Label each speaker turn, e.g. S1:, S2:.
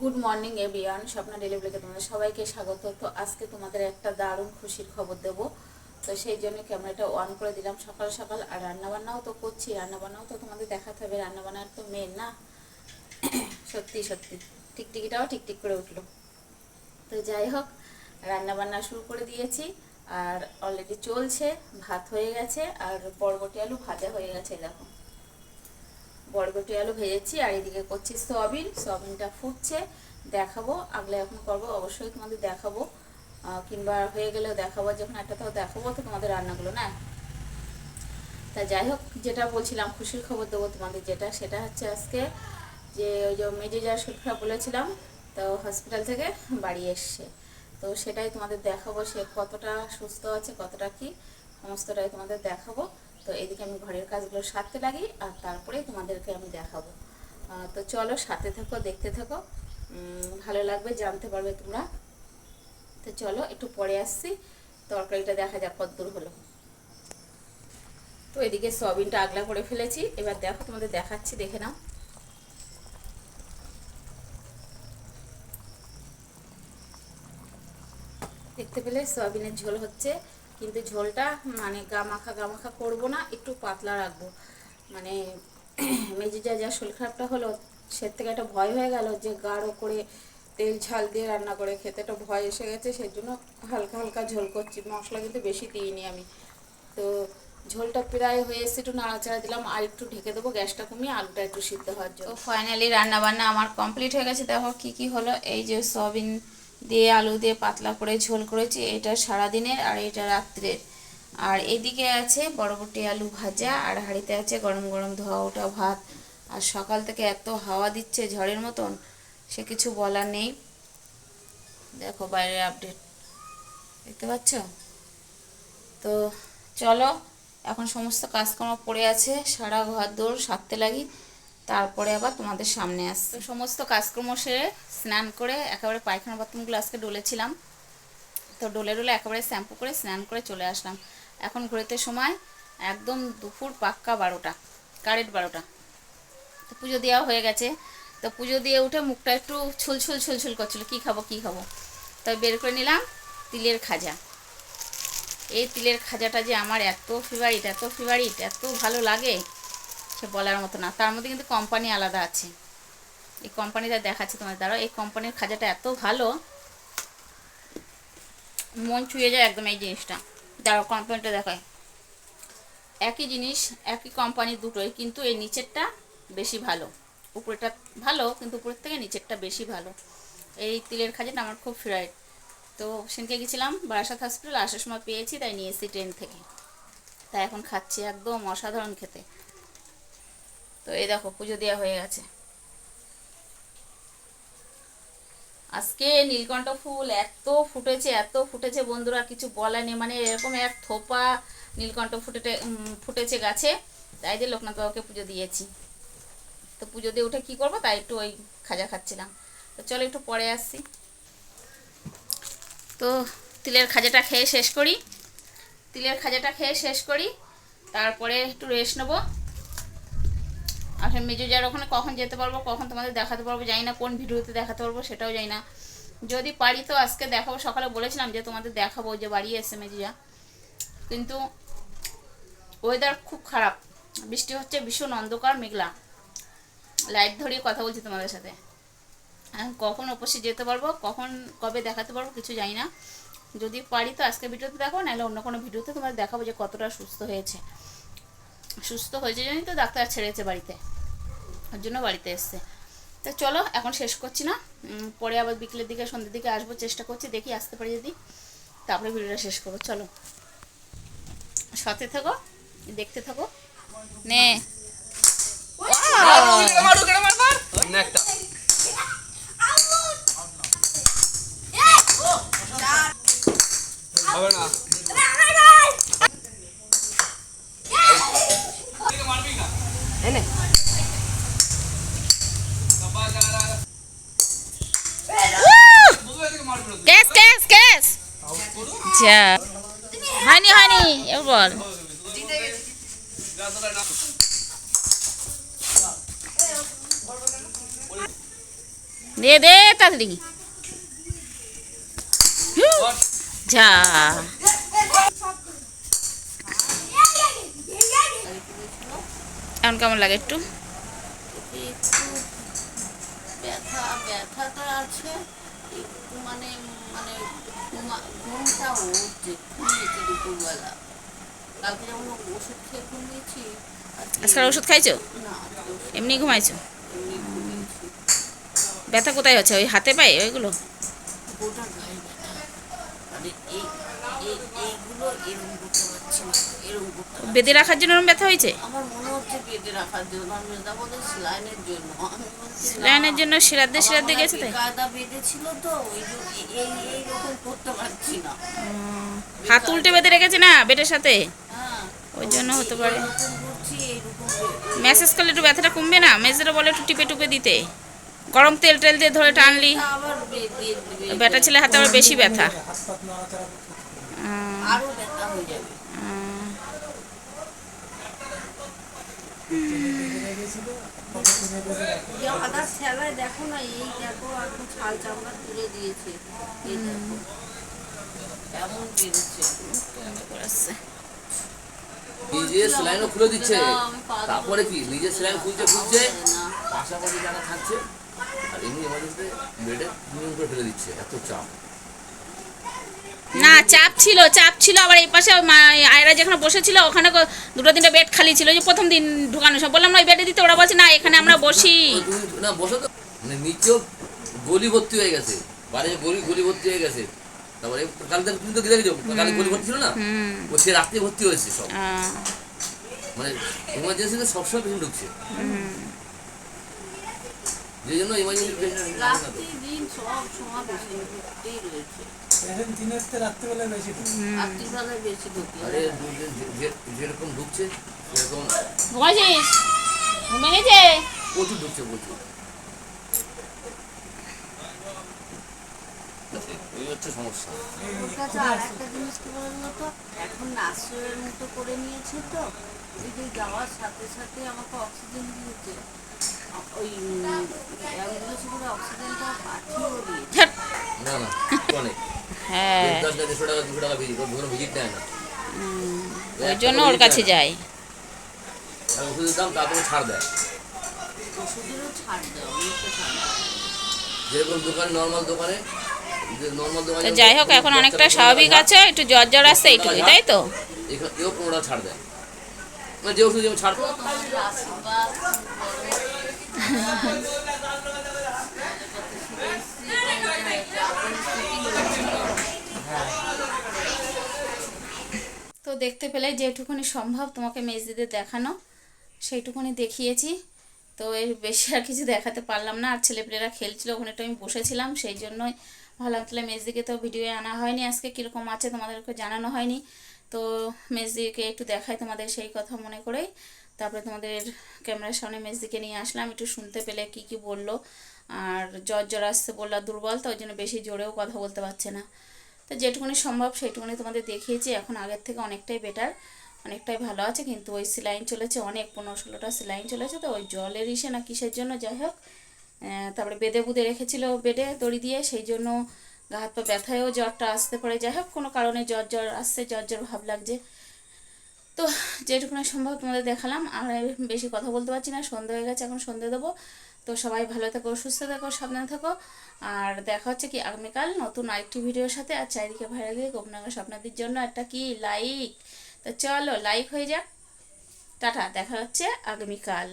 S1: Good morning everyone Swapna daily ব্লগে তোমাদের সবাইকে স্বাগত। তো আজকে তোমাদের একটা দারুণ খুশির খবর দেব। তো সেই জন্য ক্যামেরাটা অন করে দিলাম সকাল সকাল। আর রান্নাবান্নাও তো করছি। রান্নাবান্নাও তো তোমাদের দেখাতে হবে। রান্নাবান্নার তো মেন না? সত্যি সত্যি। টিকটিকিটাও টিকটিক করে উঠল। তো যাই হোক, রান্নাবান্না শুরু করে দিয়েছি। আর অলরেডি চলছে, ভাত হয়ে গেছে। আর বরবটি আলু ভাজা হয়ে গেছে, দেখো। বরবটি আলু ভেজেছি আর এদিকে করছি সয়াবিন, সয়াবিনটা ফুটছে, দেখাবো। আগলে এখন করব, অবশ্যই তোমাদের দেখাবো। কিংবা হয়ে গেলেও দেখাবো, যখন একটা তাও দেখাবো তো তোমাদের রান্নাগুলো, না? তা যাই হোক, যেটা বলছিলাম, খুশির খবর দেবো তোমাদের যেটা, সেটা হচ্ছে আজকে যে ওই যে মেজে শরীর খারাপ বলেছিলাম, তো হসপিটাল থেকে বাড়ি এসছে। তো সেটাই তোমাদের দেখাবো, সে কতটা সুস্থ আছে, কতটা কি। সমস্তটাই তোমাদের দেখাবো। তো এদিকে আমি ঘরের কাজগুলো সারতে লাগি, আর তারপরেই তোমাদেরকে আমি দেখাবো। তো চলো সাথে থেকো, দেখতে থেকো। ভালো লাগবে, জানতে পারবে তোমরা। তো চলো, একটু পরে আসছি। তরকারিটা দেখা যাক কত দূর হলো। তো এদিকে সয়াবিনটা আগলা করে ফেলেছি। এবার দেখো, তোমাদের দেখাচ্ছি, দেখে নাও। দেখতে পেলে সয়াবিনের ঝোল হচ্ছে। কিন্তু ঝোলটা মানে গামাখা গামাখা করব না, একটু পাতলা রাখব। মানে মেজে যা যা শরীর খারাপটা হলো সে থেকে একটা ভয় হয়ে গেল যে গাঢ় করে তেল ঝাল দিয়ে রান্না করে খেতে একটা ভয় এসে গেছে, সেই জন্য হালকা হালকা ঝোল করছি। মশলা কিন্তু বেশি দিইনি আমি। তো ঝোলটা প্রায় হয়ে এসে একটু নাড়াচাড়া দিলাম, আর একটু ঢেকে দেবো গ্যাসটা কমিয়ে, আলুটা একটু সিদ্ধ হওয়ার জন্য। ফাইনালি রান্না বান্না আমার কমপ্লিট হয়ে গেছে। দেখো কি কি হলো, এই যে সয়াবিন দিয়ে আলু দিয়ে পাতলা করে ঝোল করেছি। এটা সারাদিনের আর এটা রাত্রের। আর এদিকে আছে বরবটি আলু ভাজা, আর হাঁড়িতে আছে গরম গরম ধোয়া ওটা ভাত। আর সকাল থেকে এত হাওয়া দিচ্ছে ঝড়ের মতন, সে কিছু বলার নেই। দেখো বাইরের আপডেট দেখতে পাচ্ছ? তো চলো, এখন সমস্ত কাজকর্ম পড়ে আছে, সারা ঘর দৌড় সারতে লাগি। তারপরে আবার তোমাদের সামনে আসছে। সমস্ত কাজকর্ম সেরে স্নান করে একেবারে পায়খানা বাথরুমগুলো আজকে ডলেছিলাম। তো ডলে ডলে একেবারে শ্যাম্পু করে স্নান করে চলে আসলাম। এখন ঘুরেতে সময় একদম দুপুর পাক্কা বারোটা কারেন্ট বারোটা। তো পুজো দেওয়া হয়ে গেছে। তো পুজো দিয়ে উঠে মুখটা একটু ছুলছুল ছুলছুল করছিল, কী খাব কী খাব। তাই বের করে নিলাম তিলের খাজা। এই তিলের খাজাটা যে আমার এত ফেভারিট এত ফেভারিট এত ভালো লাগে। সে বলার মতো না। তার মধ্যে কিন্তু কোম্পানি আলাদা আছে। এই কোম্পানিটা দেখাচ্ছে তোমাদের। দ্বারা এই কোম্পানির খাজাটা এত ভালো। মন ছুঁয়ে যায় একদম এই জিনিসটা। দাঁড়াও কোম্পানিটা দেখায় একই জিনিস, একই কোম্পানির দুটোই, কিন্তু এই নিচেরটা বেশি ভালো। উপরেরটা ভালো, কিন্তু উপরের থেকে নিচেরটা বেশি ভালো। এই তিলের খাজাটা আমার খুব ফেভারিট তো সেদিনকে গেছিলাম বারাসাত হসপিটাল আসার সময় পেয়েছি, তাই নিয়ে এসেছি ট্রেন থেকে। তাই এখন খাচ্ছি একদম অসাধারণ খেতে। তো এই দেখো পুজো দেওয়া হয়ে গেছে। আজকে নীলকণ্ঠ ফুল এত ফুটেছে এত ফুটেছে বন্ধুরা কিছু বলার নেই। মানে এরকম এক থোপা নীলকণ্ঠ উম, ফুটেছে গাছে। তাই যে লোকনাথ বাবুকে পুজো দিয়েছি। তো পুজো দিয়ে উঠে কী করব? তাই একটু ওই খাজা খাচ্ছিলাম। তো চলো একটু পরে আসছি তো তিলের খাজাটা খেয়ে শেষ করি। তিলের খাজাটা খেয়ে শেষ করি। তারপরে একটু রেস্ট নেব। আসলে মেজো যার ওখানে কখন যেতে পারব, কখন তোমাদের দেখাতে পারব, জানি না কোন ভিডিওতে দেখাতে পারব, সেটাও জানি না। যদি পারি তো আজকে দেখাবো, সকালে বলেছিলাম যে তোমাদের দেখাবো যে বাড়ি এসে মেজিয়া কিন্তু ওয়েদার খুব খারাপ। বৃষ্টি হচ্ছে ভীষণ অন্ধকার, মেঘলা। লাইট ধরিয়ে কথা বলছি তোমাদের সাথে। কখন অবশ্যই যেতে পারব, কখন কবে দেখাতে পারব কিছু জানি না। যদি পারি তো আজকে ভিডিওতে দেখো নাহলে অন্য কোনো ভিডিওতে তোমাদের দেখাবো যে কতটা সুস্থ হয়েছে। সুস্থ হয়েছে জন্যই তো ডাক্তার ছেড়েছে বাড়িতে। ওর জন্য বাড়িতে এসছে। তো চলো এখন শেষ করছি না। পরে আবার বিকেলের দিকে সন্ধ্যের দিকে আসব চেষ্টা করছি দেখি আসতে পারি যদি। তারপরে ভিডিওটা শেষ করব। চলো। সাথে থাকো দেখতে থাকো। নে।
S2: একটা। হবে না।
S1: যা হয়নি হয়নি এবার দে দে, তাড়াতাড়ি। যা। এখন কেমন লাগে একটু?
S3: ব্যথা, ব্যথাটা আছে মানে মানে ঘুমা- ঘুমটা ঘুমিয়েছি দুপুরবেলা কালকে যেমন ওষুধ খেয়ে ঘুমিয়েছি
S1: আজকাল ওষুধ খাইছো? এমনি ঘুমাইছো? ব্যথা কোথায় হচ্ছে? ওই হাতে পায়ে ওইগুলো। বেঁধে রাখার জন্য ব্যথা হয়েছে?
S3: আমার
S1: লাইনের জন্য
S3: মনে হয়
S1: গেছে তাই?
S3: বেঁধেছিল তো ওই এই- এই এইরকম করতে পারছি না।
S1: হাত উল্টে বেঁধে রেখেছে না বেটের সাথে?
S3: হ্যাঁ
S1: ওই জন্য হতে পারে। মেসেজ করলে একটু ব্যথাটা কমবে না? মেসেজটা বলে একটু টিপে টুপে দিতে। গরম তেল টেল দিয়ে ধরে টানলি।
S3: আবার বে- বে- বে-
S1: ব্যথা ছেলে হাতে আবার বেশি ব্যথা।
S3: আরও ব্যথা হয়ে যাবে। যে আদার ছেলায় দেখো না এই দেখো একটু ছাল চামড়া তুলে দিয়েছে। এই দেখো। কেমন বেরোচ্ছে।
S1: করেছে।
S2: সেলাইনও খুলে দিচ্ছে। তারপরে কি? নিজের সেলাইন খুলছে খুলছে। পাশাপাশি যারা থাকছে আর এমনি বেডে নিয়ম করে ফেলে দিচ্ছে। এত চাপ।
S1: না চাপ ছিল চাপ ছিল। আবার এই পাশে আয়রা যেখানে বসেছিল ওখানে দুটো তিনটে বেড খালি ছিল। যে প্রথম দিন ঢুকানো সব। বললাম না ওই বেডে দিতে। ওরা বলছে না এখানে আমরা বসি।
S2: না বসো তো। মানে নিচেও গলি ভর্তি হয়ে গেছে। বাইরে গলি গলি ভর্তি হয়ে গেছে। তারপরে কাল থেকে তুমি তো দেখেছ কালে গলি ভর্তি ছিল না? ও সে রাত্রে ভর্তি হয়েছে সব। মানে ইমার্জেন্সিতে সবসময় পেশেন্ট ঢুকছে। যে জন্য
S3: দিন সব সময় রয়েছে।
S4: এখন দিনের রাত্রিবেলায় বেশি
S3: রাত্রিবেলায় বেশি ঢুকে
S2: আরে যে- যে- যে- যেরকম ঢুকছে সেরকম
S1: ঘুমাইছিস ঘুমে গেছে?
S2: প্রচুর ঢুকছে প্রচুর। এই হচ্ছে সমস্যা।
S3: আর একটা জিনিস কি বলল তো এখন নার্সের মতো করে নিয়েছে তো ওই যাওয়ার সাথে সাথে আমাকে অক্সিজেন দিয়েছে। ওই অ্যাম্বুলেন্সে করে অক্সিজেনটা পাঠিয়েও দিয়েছে।
S2: না না অনেক
S1: হ্যাঁ।
S2: দশ টাকা দেড়শো টাকা দুশো টাকা কোনো ভিজিট নেয় না।
S1: ওই জন্য ওর কাছে যাই
S2: ওষুধের দাম তারপরে ছাড় দেয়।
S3: ওষুধেরও ছাড় দেয় অনেকটা ছাড়
S2: যেরকম দোকানে নর্মাল দোকানে যে নর্মাল দোকানে
S1: তো যাই হোক এখন অনেকটা স্বাভাবিক আছে একটু জ্বর জ্বর আসছে এইটুকুই তাই তো?
S2: এখানে এও পনেরো ছাড় দেয়। মানে যে ওষুধ যেমন ছাড়
S3: তোমাদের আশীর্বাদ
S1: তো দেখতে পেলে যেটুকুনি সম্ভব তোমাকে মেজদিদের দেখানো, সেইটুকুনি দেখিয়েছি। তো এর বেশি আর কিছু দেখাতে পারলাম না। আর ছেলেপেলেরা খেলছিল, ওখানে একটু আমি বসেছিলাম, সেই জন্যই ভাবলাম তাহলে মেজদিকে তো ভিডিও আনা হয়নি। আজকে কীরকম আছে তোমাদেরকে জানানো হয়নি। তো মেজদিকে একটু দেখাই তোমাদের সেই কথা মনে করেই। তারপরে তোমাদের ক্যামেরার সামনে মেজদিকে নিয়ে আসলাম, একটু শুনতে পেলে কি কি বলল। আর জ্বর জ্বর আসতে বলল দুর্বল, তো ওই জন্য বেশি জোরেও কথা বলতে পারছে না। তো যেটুকুনি সম্ভব সেইটুকুনি তোমাদের দেখিয়েছি, এখন আগের থেকে অনেকটাই বেটার অনেকটাই ভালো আছে। কিন্তু ওই সেলাইন চলেছে অনেক, পনেরো ষোলোটা সেলাইন চলেছে, তো ওই জলের ইসে না কিসের জন্য, যাই হোক। তারপরে বেদে বুদে রেখেছিল বেডে দড়ি দিয়ে, সেই জন্য গা হাত পা ব্যথায়ও জ্বরটা আসতে পারে। যাই হোক কোনো কারণে জ্বর জ্বর আসছে, জ্বর জ্বর ভাব লাগছে। তো যেটুকুনি সম্ভব তোমাদের দেখালাম। আর বেশি কথা বলতে পারছি না, সন্ধে হয়ে গেছে, এখন সন্ধে দেবো। তো সবাই ভালো থাকো, সুস্থ থাকো, সাবধানে থাকো। আর দেখা হচ্ছে কি আগামীকাল নতুন আরেকটি ভিডিওর সাথে। আর চারিদিকে ভাইরাল দিয়ে গোপনাগর স্বপ্নাদির জন্য একটা কি লাইক। তো চলো, লাইক হয়ে যাক। টাটা, দেখা হচ্ছে আগামীকাল।